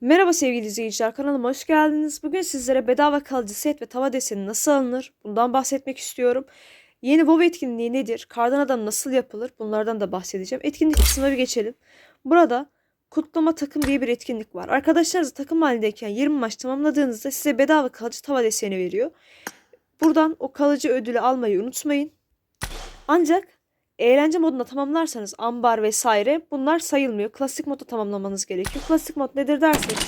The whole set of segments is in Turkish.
Merhaba sevgili izleyiciler kanalıma hoş geldiniz. Bugün sizlere bedava kalıcı set ve tava deseni nasıl alınır bundan bahsetmek istiyorum. Yeni WoW etkinliği nedir? Kardan adam nasıl yapılır? Bunlardan da bahsedeceğim. Etkinlik kısmına bir geçelim. Burada kutlama takım diye bir etkinlik var. Arkadaşlarınızla takım halindeyken 20 maç tamamladığınızda size bedava kalıcı tava deseni veriyor. Buradan o kalıcı ödülü almayı unutmayın. Ancak eğlence modunda tamamlarsanız ambar vesaire bunlar sayılmıyor. Klasik modda tamamlamanız gerekiyor. Klasik mod nedir derseniz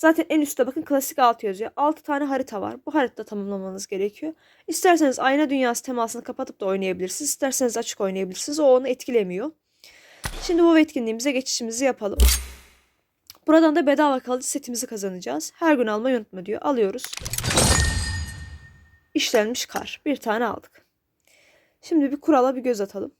zaten en üstte bakın klasik 6 yazıyor. 6 tane harita var. Bu haritada tamamlamanız gerekiyor. İsterseniz ayna dünyası temasını kapatıp da oynayabilirsiniz. İsterseniz açık oynayabilirsiniz. O onu etkilemiyor. Şimdi bu etkinliğimize geçişimizi yapalım. Buradan da bedava kalıcı setimizi kazanacağız. Her gün almayı unutma diyor. Alıyoruz. İşlenmiş kar. Bir tane aldık. Şimdi bir kurala bir göz atalım.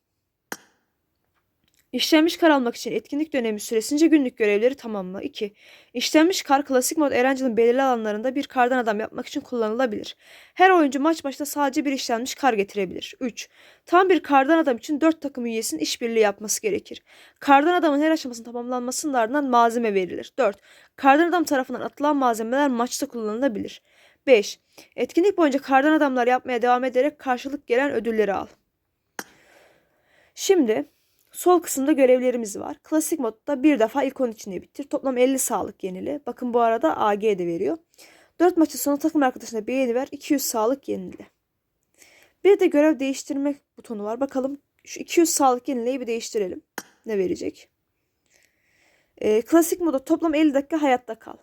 İşlenmiş kar almak için etkinlik dönemi süresince günlük görevleri tamamla. 2. İşlenmiş kar klasik mod Erangel'ın belirli alanlarında bir kardan adam yapmak için kullanılabilir. Her oyuncu maç başta sadece bir işlenmiş kar getirebilir. 3. Tam bir kardan adam için 4 takım üyesinin işbirliği yapması gerekir. Kardan adamın her aşamasının tamamlanmasının ardından malzeme verilir. 4. Kardan adam tarafından atılan malzemeler maçta kullanılabilir. 5. Etkinlik boyunca kardan adamlar yapmaya devam ederek karşılık gelen ödülleri al. Şimdi sol kısımda görevlerimiz var. Klasik modda bir defa ikon içinde bitir. Toplam 50 sağlık yenile. Bakın bu arada AG de veriyor. 4 maçın sonu takım arkadaşına beğeni ver. 200 sağlık yenile. Bir de görev değiştirme butonu var. Bakalım şu 200 sağlık yenileyi bir değiştirelim. Ne verecek? Ee, klasik modda toplam 50 dakika hayatta kal.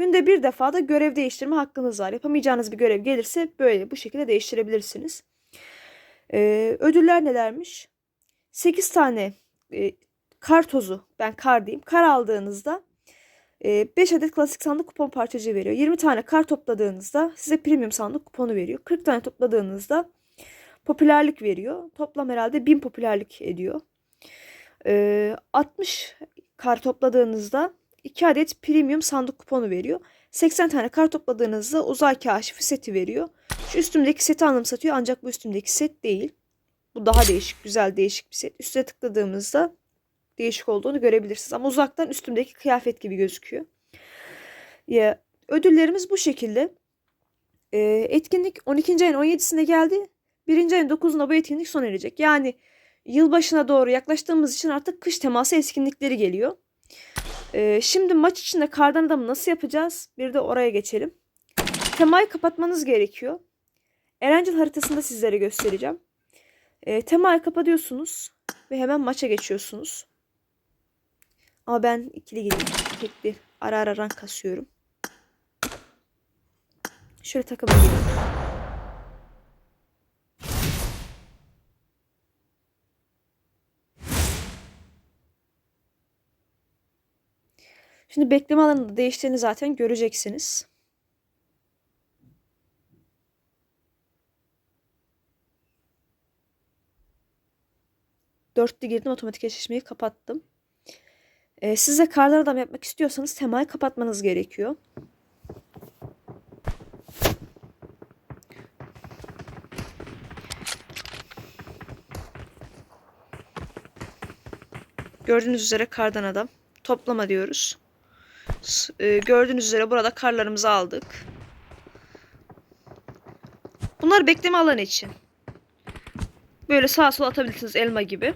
Günde bir defa da görev değiştirme hakkınız var. Yapamayacağınız bir görev gelirse böyle bu şekilde değiştirebilirsiniz. Ee, ödüller nelermiş? 8 tane e, kar tozu, ben kar diyeyim. Kar aldığınızda e, 5 adet klasik sandık kupon parçacığı veriyor. 20 tane kar topladığınızda size premium sandık kuponu veriyor. 40 tane topladığınızda popülerlik veriyor. Toplam herhalde 1000 popülerlik ediyor. E, 60 kar topladığınızda 2 adet premium sandık kuponu veriyor. 80 tane kar topladığınızda uzay kaşifi seti veriyor. Şu üstümdeki seti anımsatıyor ancak bu üstümdeki set değil. Bu daha değişik, güzel değişik bir set. Üstüne tıkladığımızda değişik olduğunu görebilirsiniz. Ama uzaktan üstümdeki kıyafet gibi gözüküyor. Ya, ödüllerimiz bu şekilde. E, etkinlik 12. ayın 17'sinde geldi. 1. ayın 9'unda bu etkinlik sona erecek. Yani yılbaşına doğru yaklaştığımız için artık kış teması etkinlikleri geliyor. Ee, şimdi maç içinde kardan adamı nasıl yapacağız? Bir de oraya geçelim. Temayı kapatmanız gerekiyor. Erencil haritasında sizlere göstereceğim. Ee, temayı kapatıyorsunuz ve hemen maça geçiyorsunuz. Ama ben ikili gideyim. Tekli ara ara rank kasıyorum. Şöyle takıma gireyim. Şimdi bekleme alanında değiştiğini zaten göreceksiniz. Dörtlü girdim otomatik eşleşmeyi kapattım. Ee, siz de kardan adam yapmak istiyorsanız temayı kapatmanız gerekiyor. Gördüğünüz üzere kardan adam. Toplama diyoruz. E, gördüğünüz üzere burada karlarımızı aldık. Bunlar bekleme alanı için. Böyle sağa sola atabilirsiniz elma gibi.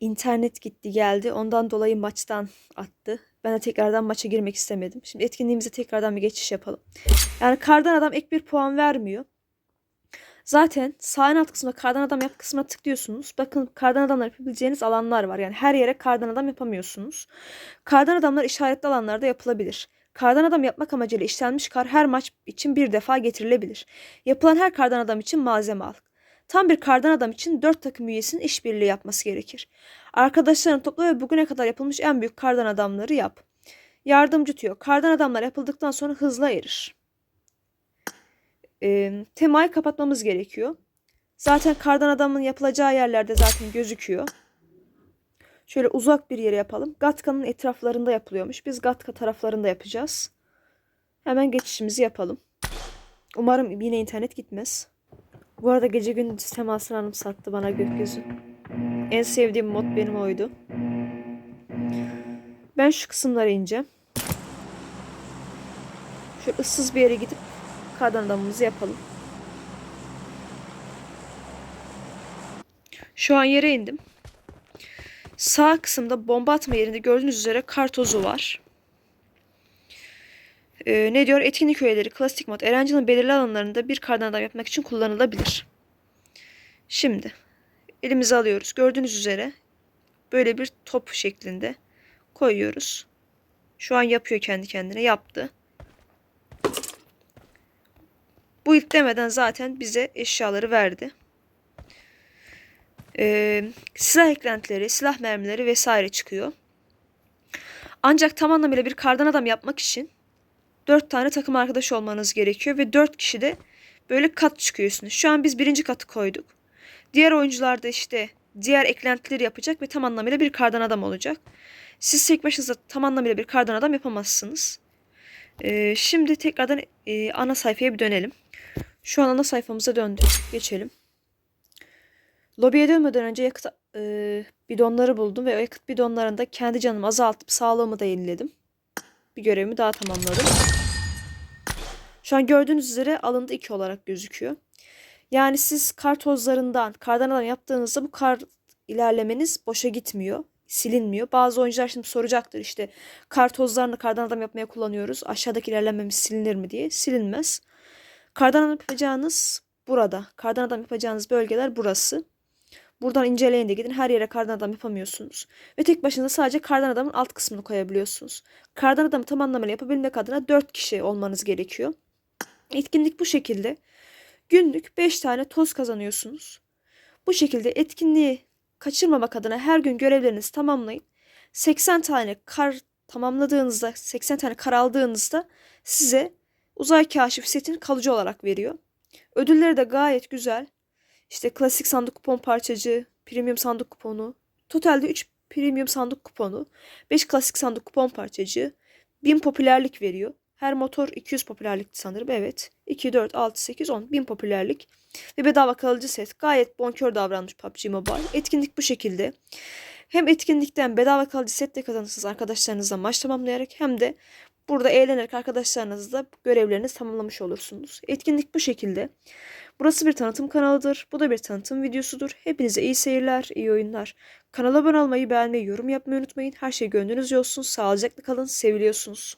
İnternet gitti geldi. Ondan dolayı maçtan attı. Ben de tekrardan maça girmek istemedim. Şimdi etkinliğimize tekrardan bir geçiş yapalım. Yani kardan adam ek bir puan vermiyor. Zaten sağ alt kısmına kardan adam yap kısmına tıklıyorsunuz. Bakın kardan adamlar yapabileceğiniz alanlar var. Yani her yere kardan adam yapamıyorsunuz. Kardan adamlar işaretli alanlarda yapılabilir. Kardan adam yapmak amacıyla işlenmiş kar her maç için bir defa getirilebilir. Yapılan her kardan adam için malzeme al. Tam bir kardan adam için 4 takım üyesinin işbirliği yapması gerekir. Arkadaşlarını topla ve bugüne kadar yapılmış en büyük kardan adamları yap. Yardımcı tüyo. Kardan adamlar yapıldıktan sonra hızla erir. E, temayı kapatmamız gerekiyor. Zaten kardan adamın yapılacağı yerlerde zaten gözüküyor. Şöyle uzak bir yere yapalım. Gatka'nın etraflarında yapılıyormuş. Biz Gatka taraflarında yapacağız. Hemen geçişimizi yapalım. Umarım yine internet gitmez. Bu arada gece gündüz temasını anımsattı bana gökyüzü. En sevdiğim mod benim oydu. Ben şu kısımlara ineceğim. Şu ıssız bir yere gidip kardan adamımızı yapalım. Şu an yere indim. Sağ kısımda bomba atma yerinde gördüğünüz üzere kar tozu var. Ee, ne diyor? Etkinlik üyeleri klasik mod Erencil'in belirli alanlarında bir kardan adam yapmak için kullanılabilir. Şimdi elimize alıyoruz. Gördüğünüz üzere böyle bir top şeklinde koyuyoruz. Şu an yapıyor kendi kendine. Yaptı. Bu ilk demeden zaten bize eşyaları verdi. Ee, silah eklentileri, silah mermileri vesaire çıkıyor. Ancak tam anlamıyla bir kardan adam yapmak için 4 tane takım arkadaş olmanız gerekiyor ve 4 kişi de böyle kat çıkıyorsunuz. Şu an biz birinci katı koyduk. Diğer oyuncular da işte diğer eklentileri yapacak ve tam anlamıyla bir kardan adam olacak. Siz tek başınıza tam anlamıyla bir kardan adam yapamazsınız. Ee, şimdi tekrardan e, ana sayfaya bir dönelim. Şu an ana sayfamıza döndük. Geçelim. Lobiye dönmeden önce yakıt e, bidonları buldum ve o yakıt bidonlarında kendi canımı azaltıp sağlığımı da yeniledim. Bir görevimi daha tamamladım. Şu an gördüğünüz üzere alındı 2 olarak gözüküyor. Yani siz kar tozlarından kardan adam yaptığınızda bu kar ilerlemeniz boşa gitmiyor. Silinmiyor. Bazı oyuncular şimdi soracaktır işte kar tozlarını kardan adam yapmaya kullanıyoruz. Aşağıdaki ilerlememiz silinir mi diye. Silinmez. Kardan adam yapacağınız burada. Kardan adam yapacağınız bölgeler burası. Buradan inceleyin de gidin. Her yere kardan adam yapamıyorsunuz. Ve tek başına sadece kardan adamın alt kısmını koyabiliyorsunuz. Kardan adamı tam anlamıyla yapabilmek adına 4 kişi olmanız gerekiyor. Etkinlik bu şekilde. Günlük 5 tane toz kazanıyorsunuz. Bu şekilde etkinliği kaçırmamak adına her gün görevlerinizi tamamlayın. 80 tane kar tamamladığınızda, 80 tane kar aldığınızda size uzay kaşif setini kalıcı olarak veriyor. Ödülleri de gayet güzel. İşte klasik sandık kupon parçacı, premium sandık kuponu. Totalde 3 premium sandık kuponu, 5 klasik sandık kupon parçacı, 1000 popülerlik veriyor. Her motor 200 popülerlikti sanırım. Evet. 2, 4, 6, 8, 10. 1000 popülerlik. Ve bedava kalıcı set. Gayet bonkör davranmış PUBG Mobile. Etkinlik bu şekilde. Hem etkinlikten bedava kalıcı set de kazanırsınız arkadaşlarınızla maç tamamlayarak hem de burada eğlenerek arkadaşlarınızla görevlerinizi tamamlamış olursunuz. Etkinlik bu şekilde. Burası bir tanıtım kanalıdır. Bu da bir tanıtım videosudur. Hepinize iyi seyirler, iyi oyunlar. Kanala abone olmayı, beğenmeyi, yorum yapmayı unutmayın. Her şey gönlünüzce olsun. Sağlıcakla kalın, seviliyorsunuz.